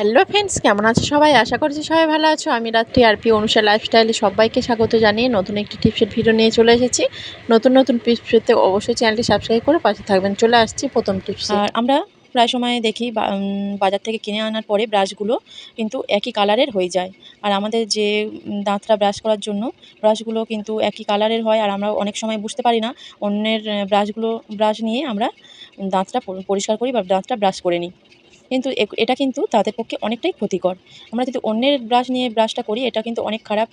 Hello friends কেমন আছো সবাই? আশা করছি সবাই ভালো আছো। আমি রাত্রি আর পি অনুষা লাইফস্টাইলে সবাইকে স্বাগত জানিয়ে নতুন একটি টিপসের ভিডিও নিয়ে চলে এসেছি। নতুন নতুন টিপস অবশ্যই চ্যানেলটি সাবস্ক্রাইব করে পাশে থাকবেন। চলে আসছি প্রথম টিপস আর আমরা প্রায় সময় দেখি বাজার থেকে কিনে আনার পরে ব্রাশগুলো কিন্তু একই কালারের হয়ে যায়। আর আমাদের যে দাঁতটা ব্রাশ করার জন্য ব্রাশগুলো কিন্তু একই কালারের হয়। আর আমরা অনেক সময় বুঝতে পারি না অন্যের ব্রাশগুলো ব্রাশ নিয়ে আমরা দাঁতটা পরিষ্কার করি বা দাঁতটা ব্রাশ করে নিই। কিন্তু এটা কিন্তু দাঁতের পক্ষে অনেকটাই ক্ষতিকর। আমরা যদি অন্যের ব্রাশ নিয়ে ব্রাশটা করি, এটা কিন্তু অনেক খারাপ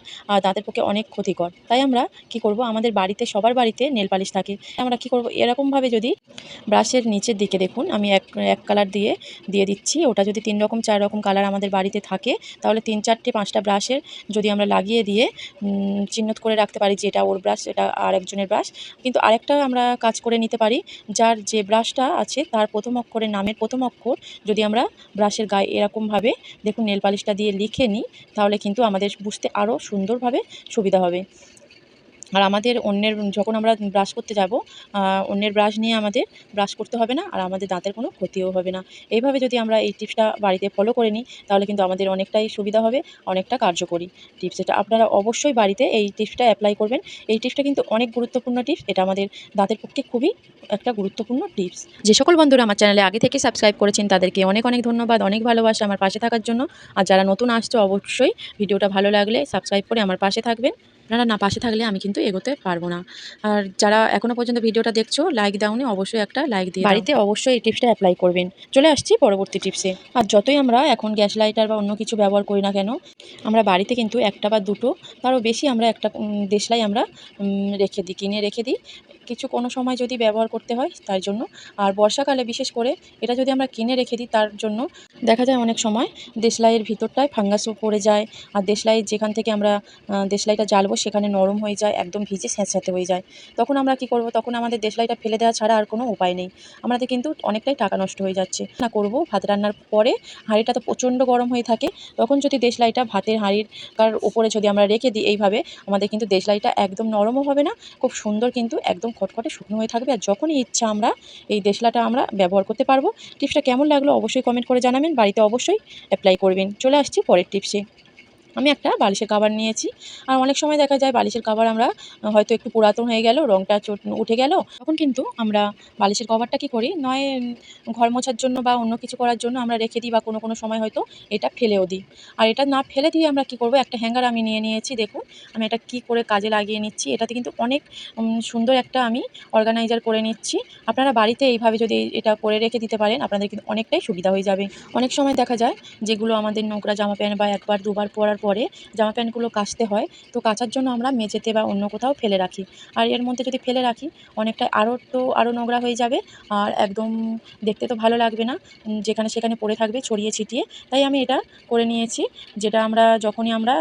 দাঁতের পক্ষে অনেক ক্ষতিকর। তাই আমরা কি করব? আমাদের বাড়িতে, সবার বাড়িতে নেল পালিশ থাকে। আমরা কি করব? এরকমভাবে যদি ব্রাশের নিচের দিকে দেখুন, আমি এক এক কালার দিয়ে দিয়ে দিচ্ছি। ওটা যদি তিন রকম, চার রকম কালার আমাদের বাড়িতে থাকে, তাহলে তিন, চারটে, পাঁচটা ব্রাশের যদি আমরা লাগিয়ে দিয়ে চিহ্নিত করে রাখতে পারি যে এটা ওর ব্রাশ এটা আর একজনের ব্রাশ কিন্তু আরেকটা আমরা কাজ করে নিতে পারি, যার যে ব্রাশটা আছে, তার প্রথম অক্ষরের নামের প্রথম অক্ষর যদি আমরা ব্রাশের গায়ে এরকমভাবে দেখুন, নেল পালিশটা দিয়ে লিখে নিই, তাহলে কিন্তু আমাদের বুঝতে আরও সুন্দরভাবে সুবিধা হবে। আর আমাদের অন্যের, যখন আমরা ব্রাশ করতে যাব অন্যের ব্রাশ নিয়ে আমাদের ব্রাশ করতে হবে না, আর আমাদের দাঁতের কোনো ক্ষতিও হবে না। এইভাবে যদি আমরা এই টিপসটা বাড়িতে ফলো করে নিই, তাহলে কিন্তু আমাদের অনেকটাই সুবিধা হবে, অনেকটা কার্যকরী। টিপস এটা আপনারা অবশ্যই বাড়িতে এই টিপসটা অ্যাপ্লাই করবেন। এই টিপসটা কিন্তু অনেক গুরুত্বপূর্ণ টিপস এটা আমাদের দাঁতের পক্ষে খুবই একটা গুরুত্বপূর্ণ টিপস যে সকল বন্ধুরা আমার চ্যানেলে আগে থেকে সাবস্ক্রাইব করেছেন, তাদেরকে অনেক অনেক ধন্যবাদ, অনেক ভালোবাসা আমার পাশে থাকার জন্য। আর যারা নতুন আসছে, অবশ্যই ভিডিওটা ভালো লাগলে সাবস্ক্রাইব করে আমার পাশে থাকবেন। আপনারা না পাশে থাকলে আমি কিন্তু এগোতে পারব না। আর যারা এখনও পর্যন্ত ভিডিওটা দেখছ লাইক দাওনি অবশ্যই একটা লাইক দিয়ে বাড়িতে অবশ্যই এই টিপসটা অ্যাপ্লাই করবেন। চলে আসছি পরবর্তী টিপসে আর যতই আমরা এখন গ্যাস লাইটার বা অন্য কিছু ব্যবহার করি না কেন, আমরা বাড়িতে কিন্তু একটা বা দুটো, তারও বেশি আমরা একটা দেশলাই আমরা রেখে দিই, কিনে রেখে দিই। কিছু কোনো সময় যদি ব্যবহার করতে হয় তার জন্য। আর বর্ষাকালে বিশেষ করে এটা যদি আমরা কিনে রেখে দিই তার জন্য দেখা যায় অনেক সময় দেশলাইয়ের ভিতরটায় ফাঙ্গাসও পড়ে যায় আর দেশলাই যেখান থেকে আমরা দেশলাইটা জ্বালবো সেখানে নরম হয়ে যায়, একদম ভিজে স্যাঁতস্যাঁতে হয়ে যায়। তখন আমরা কি করব? তখন আমাদের দেশলাইটা ফেলে দেওয়া ছাড়া আর কোনো উপায় নেই। আমাদের কিন্তু অনেকটাই টাকা নষ্ট হয়ে যাচ্ছে। না করব ভাত রান্নার পরে হাঁড়িটা তো প্রচণ্ড গরম হয়ে থাকে। তখন যদি দেশলাইটা ভাতের হাঁড়ির কার উপরে যদি আমরা রেখে দিই এইভাবে, আমাদের কিন্তু দেশলাইটা একদম নরমও হবে না, খুব সুন্দর কিন্তু একদম খটখটে শুকনো হয়ে থাকবে আর যখনই ইচ্ছা আমরা এই দেশলাটা আমরা ব্যবহার করতে পারব। টিপসটা কেমন লাগল অবশ্যই কমেন্ট করে জানাবেন। বাড়িতে অবশ্যই অ্যাপ্লাই করবেন। চলে আসছি পরের টিপসে। আমি একটা বালিশের কাভার নিয়েছি। আর অনেক সময় দেখা যায় বালিশের কাভার আমরা হয়তো একটু পুরাতন হয়ে গেল রঙটা চট, উঠে গেল। তখন কিন্তু আমরা বালিশের কভারটা কী করি? নয় ঘর মোছার জন্য বা অন্য কিছু করার জন্য আমরা রেখে দিই বা কোনো কোনো সময় হয়তো এটা ফেলেও দিই। আর এটা না ফেলে দিয়ে আমরা কী করব? একটা হ্যাঙ্গার আমি নিয়ে নিয়েছি, দেখুন। আমি এটা কী করে কাজে লাগিয়ে নিচ্ছি? এটাতে কিন্তু অনেক সুন্দর একটা আমি অর্গানাইজার করে নিচ্ছি। আপনারা বাড়িতে এইভাবে যদি এটা করে রেখে দিতে পারেন, আপনাদের কিন্তু অনেকটাই সুবিধা হয়ে যাবে। অনেক সময় দেখা যায় যেগুলো আমাদের নোংরা জামা প্যান্ট বা একবার দুবার পরার পরে জামা প্যান্টগুলো কাচতে হয়, তো কাচার জন্য আমরা মেঝেতে বা অন্য কোথাও ফেলে রাখি। আর এর মধ্যে যদি ফেলে রাখি, অনেকটা আরও তো আরও নোংরা হয়ে যাবে, আর একদম দেখতে তো ভালো লাগবে না যেখানে সেখানে পড়ে থাকবে ছড়িয়ে ছিটিয়ে। তাই আমি এটা করে নিয়েছি, যেটা আমরা যখনই আমরা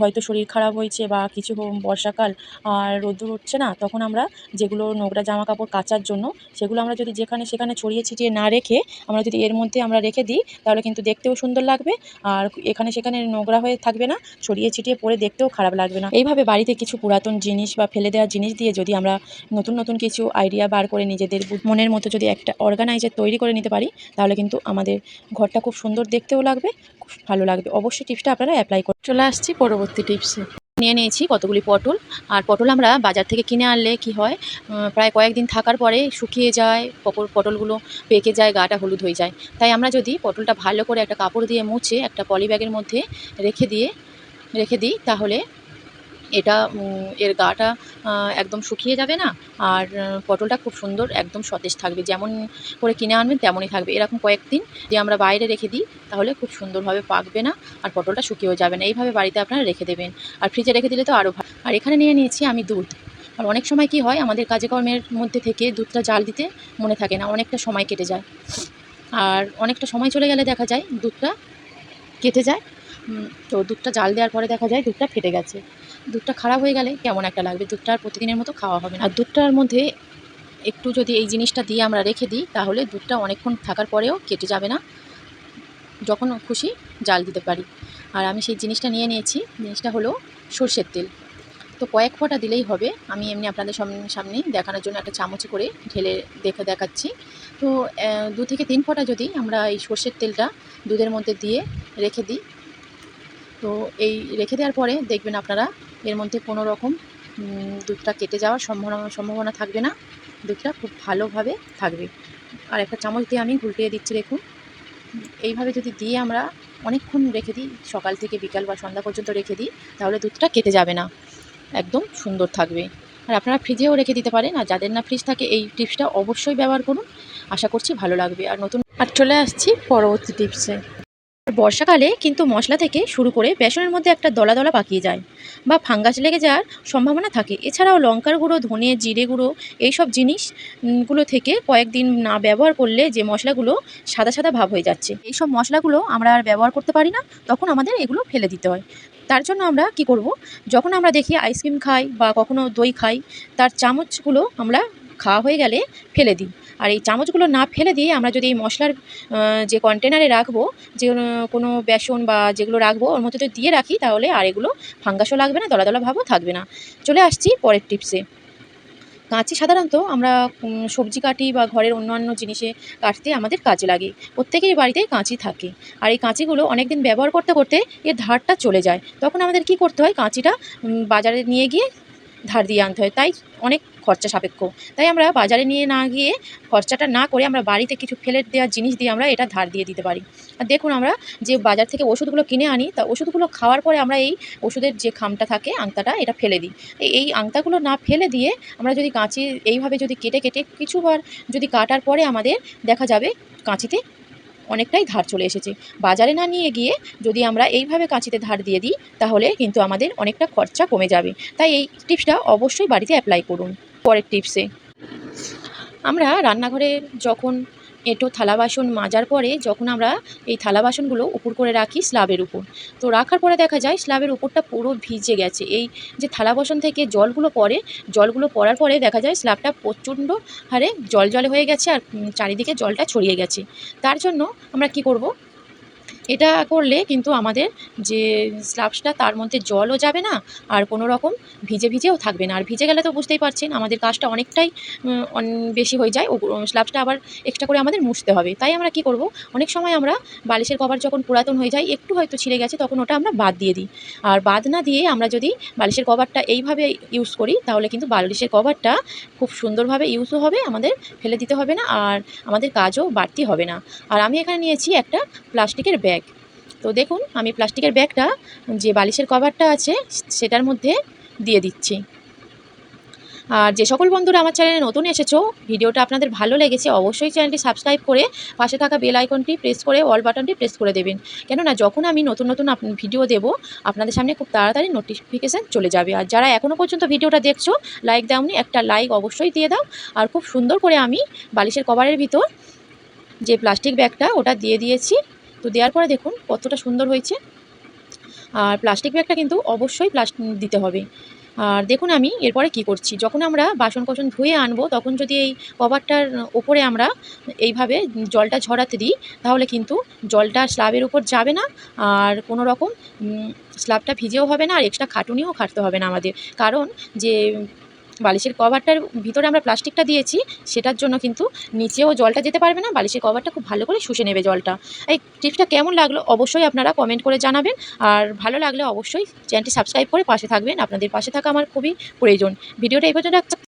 হয়তো শরীর খারাপ হয়েছে বা কিছু বর্ষাকাল আর রোদ্দুর উঠছে না, তখন আমরা যেগুলো নোংরা জামা কাপড় কাচার জন্য, সেগুলো আমরা যদি যেখানে সেখানে ছড়িয়ে ছিটিয়ে না রেখে, আমরা যদি এর মধ্যে আমরা রেখে দিই, তাহলে কিন্তু দেখতেও সুন্দর লাগবে, আর এখানে সেখানে নোংরা হয়ে থাকবে না, ছড়িয়ে ছিটিয়ে পরে দেখতেও খারাপ লাগবে না। এইভাবে বাড়িতে কিছু পুরাতন জিনিস বা ফেলে দেওয়া জিনিস দিয়ে যদি আমরা নতুন নতুন কিছু আইডিয়া বার করে নিজেদের মনের মতো যদি একটা অর্গানাইজার তৈরি করে নিতে পারি, তাহলে কিন্তু আমাদের ঘরটা খুব সুন্দর দেখতেও লাগবে, খুব ভালো লাগবে। অবশ্যই টিপসটা আপনারা অ্যাপ্লাই করুন চলে আসছি পরবর্তী টিপসে নিয়ে নিয়েছি কতগুলি পটল। আর পটল আমরা বাজার থেকে কিনে আনলে কি হয় প্রায় কয়েকদিন থাকার পরে শুকিয়ে যায় পটলগুলো পেকে যায়, গাটা হলুদ হয়ে যায়। তাই আমরা যদি পটলটা ভালো করে একটা কাপড় দিয়ে মুছে একটা পলি ব্যাগের মধ্যে রেখে দিয়ে, রেখে দিই, তাহলে এটা এর গাটা একদম শুকিয়ে যাবে না, আর পটলটা খুব সুন্দর একদম সতেজ থাকবে। যেমন করে কিনে আনবেন, তেমনই থাকবে। এরকম কয়েকদিন যে আমরা বাইরে রেখে দিই, তাহলে খুব সুন্দরভাবে পাকবে না, আর পটলটা শুকিয়েও যাবে না। এইভাবে বাড়িতে আপনারা রেখে দেবেন। আর ফ্রিজে রেখে দিলে তো আরও আর এখানে নিয়ে নিয়েছি আমি দুধ। আর অনেক সময় কি হয়, আমাদের কাজকর্মের মধ্যে থেকে দুধটা জাল দিতে মনে থাকে না, অনেকটা সময় কেটে যায়। আর অনেকটা সময় চলে গেলে দেখা যায় দুধটা কেটে যায়। তো দুধটা জাল দেওয়ার পরে দেখা যায় দুধটা ফেটে গেছে। দুধটা খারাপ হয়ে গেলে কেমন একটা লাগবে? দুধটা আর প্রতিদিনের মতো খাওয়া হবে না। আর দুধটার মধ্যে একটু যদি এই জিনিসটা দিয়ে আমরা রেখে দিই, তাহলে দুধটা অনেকক্ষণ থাকার পরেও কেটে যাবে না। যখন খুশি জাল দিতে পারি। আর আমি সেই জিনিসটা নিয়ে নিয়েছি। জিনিসটা হলো সর্ষের তেল। তো কয়েক ফোঁটা দিলেই হবে। আমি এমনি আপনাদের সামনে দেখানোর জন্য একটা চামচ করে ঢেলে দেখে দেখাচ্ছি। তো দু থেকে তিন ফোঁটা যদি আমরা এই সর্ষের তেলটা দুধের মধ্যে দিয়ে রেখে দিই তো এই রেখে দেওয়ার পরে দেখবেন আপনারা এর মধ্যে কোনো রকম দুধটা কেটে যাওয়ার সম্ভাবনা সম্ভাবনা থাকবে না। দুধটা খুব ভালোভাবে থাকবে। আর একটা চামচ দিয়ে আমি গুলটিয়ে দিচ্ছি, দেখুন। এইভাবে যদি দিয়ে আমরা অনেকক্ষণ রেখে দিই, সকাল থেকে বিকাল বা সন্ধ্যা পর্যন্ত রেখে দিই, তাহলে দুধটা কেটে যাবে না। একদম সুন্দর থাকবে। আর আপনারা ফ্রিজেও রেখে দিতে পারেন। আর যাদের না ফ্রিজ থাকে, এই টিপসটা অবশ্যই ব্যবহার করুন। আশা করছি ভালো লাগবে। আর নতুন আর চলে আসছি পরবর্তী টিপসে। বর্ষাকালে কিন্তু মশলা থেকে শুরু করে বেসনের মধ্যে একটা দলা দলা পাকিয়ে যায় বা ফাঙ্গাস লেগে যাওয়ার সম্ভাবনা থাকে। এছাড়াও লঙ্কার গুঁড়ো ধনে জিরে গুঁড়ো এইসব জিনিস উম, গুলো থেকে কয়েকদিন না ব্যবহার করলে যে মশলাগুলো সাদা সাদা ভাব হয়ে যাচ্ছে। এইসব মশলাগুলো আমরা আর ব্যবহার করতে পারি না তখন আমাদের এগুলো ফেলে দিতে হয়। তার জন্য আমরা কি করব যখন আমরা দেখি আইসক্রিম খাই বা কখনো দই খাই তার চামচগুলো আমরা খাওয়া হয়ে গেলে ফেলে দিই। আর এই চামচগুলো না ফেলে দিয়ে আমরা যদি এই মশলার যে কন্টেনারে রাখব, যে কোনো বেসন বা যেগুলো রাখব, ওর মধ্যে যদি দিয়ে রাখি, তাহলে আর এগুলো ফাঙ্গাসও লাগবে না দলা দলা ভাবও থাকবে না। চলে আসছি পরের টিপসে কাঁচি সাধারণত আমরা সবজি কাটি বা ঘরের অন্যান্য জিনিসে কাটতে আমাদের কাজে লাগে। প্রত্যেকেরই বাড়িতে কাঁচি থাকে। আর এই কাঁচিগুলো অনেক দিন ব্যবহার করতে করতে এর ধারটা চলে যায়। তখন আমাদের কি করতে হয়? কাঁচিটা বাজারে নিয়ে গিয়ে ধার দিয়ে আনতে হয়। তাই অনেক খরচা সাপেক্ষ। তাই আমরা বাজারে নিয়ে না গিয়ে খরচাটা না করে আমরা বাড়িতে কিছু ফেলে দেওয়ার জিনিস দিয়ে আমরা এটা ধার দিয়ে দিতে পারি। আর দেখুন আমরা যে বাজার থেকে ওষুধগুলো কিনে আনি, তা ওষুধগুলো খাওয়ার পরে আমরা এই ওষুধের যে খামটা থাকে আংতাটা, এটা ফেলে দিই। এই আংতাগুলো না ফেলে দিয়ে আমরা যদি কাঁচি এইভাবে যদি কেটে কেটে কিছুবার যদি কাটার পরে আমাদের দেখা যাবে কাঁচিতে অনেকটাই ধার চলে এসেছে। বাজারে না নিয়ে গিয়ে যদি আমরা এইভাবে কাঁচিতে ধার দিয়ে দিই, তাহলে কিন্তু আমাদের অনেকটা খরচা কমে যাবে। তাই এই টিপসটা অবশ্যই বাড়িতে অ্যাপ্লাই করুন। পরের টিপসে। আমরা রান্নাঘরে যখন এঁটো, থালা বাসন মাজার পরে যখন আমরা এই থালা বাসনগুলো উপর করে রাখি স্ল্যাবের উপর, তো রাখার পরে দেখা যায় স্ল্যাবের উপরটা পুরো ভিজে গেছে। এই যে থালা বাসন থেকে জলগুলো পড়ে, জলগুলো পড়ার পরে দেখা যায় স্ল্যাবটা প্রচণ্ড হারে জল জলে হয়ে গেছে আর চারিদিকে জলটা ছড়িয়ে গেছে। তার জন্য আমরা কি করব? এটা করলে কিন্তু আমাদের যে স্ল্যাবসটা তার মধ্যে জলও যাবে না, আর কোনো রকম ভিজে ভিজেও থাকবে না। আর ভিজে গেলে তো বুঝতেই পারছেন, আমাদের কাজটা অনেকটাই অন- বেশি হয়ে যায়। ও স্ল্যাবসটা আবার এক্সট্রা করে আমাদের মুছতে হবে। তাই আমরা কি করব, অনেক সময় আমরা বালিশের কভার যখন পুরাতন হয়ে যায়, একটু হয়তো ছিঁড়ে গেছে, তখন ওটা আমরা বাদ দিয়ে দিই। আর বাদ না দিয়ে আমরা যদি বালিশের কভারটা এইভাবে ইউজ করি, তাহলে কিন্তু বালিশের কভারটা খুব সুন্দরভাবে ইউজও হবে, আমাদের ফেলে দিতে হবে না, আর আমাদের কাজও বাড়তি হবে না। আর আমি এখানে নিয়েছি একটা প্লাস্টিকের ব্যাগ। তো দেখুন, আমি প্লাস্টিকের ব্যাগটা, যে বালিশের কভারটা আছে, সেটার মধ্যে দিয়ে দিচ্ছি। আর যে সকল বন্ধুরা আমার চ্যানেলে নতুন এসেছ, ভিডিওটা আপনাদের ভালো লেগেছে, অবশ্যই চ্যানেলটি সাবস্ক্রাইব করে পাশে থাকা বেল আইকনটি প্রেস করে অল বাটনটি প্রেস করে দেবেন। কেননা, যখন আমি নতুন নতুন ভিডিও দেব, আপনাদের সামনে খুব তাড়াতাড়ি নোটিফিকেশান চলে যাবে। আর যারা এখনও পর্যন্ত ভিডিওটা দেখছ লাইক দাওনি একটা লাইক অবশ্যই দিয়ে দাও। আর খুব সুন্দর করে আমি বালিশের কভারের ভিতর যে প্লাস্টিক ব্যাগটা, ওটা দিয়ে দিয়েছি। তো দেওয়ার পরে দেখুন কতটা সুন্দর হয়েছে। আর প্লাস্টিক ব্যাগটা কিন্তু অবশ্যই প্লাস্টিক দিতে হবে। আর দেখুন আমি এরপরে কি করছি। যখন আমরা বাসন কোসন ধুয়ে আনব, তখন যদি এই কভারটার ওপরে আমরা এইভাবে জলটা ঝরাতে দিই, তাহলে কিন্তু জলটা স্ল্যাবের উপর যাবে না। আর কোনো রকম স্ল্যাবটা ভিজেও হবে না, আর এক্সট্রা খাটুনিও খাটতে হবে না আমাদের। কারণ যে বালিশের কভারটার ভিতরে আমরা প্লাস্টিকটা দিয়েছি, সেটার জন্য কিন্তু নিচেও জলটা যেতে পারবে না, বালিশের কভারটা খুব ভালো করে শুষে নেবে জলটা। এই টিপসটা কেমন লাগল অবশ্যই আপনারা কমেন্ট করে জানাবেন, আর ভালো লাগলে অবশ্যই চ্যানেলটি সাবস্ক্রাইব করে পাশে থাকবেন, আপনাদের পাশে থাকা আমার খুবই প্রয়োজন। ভিডিওটা এই পর্যন্ত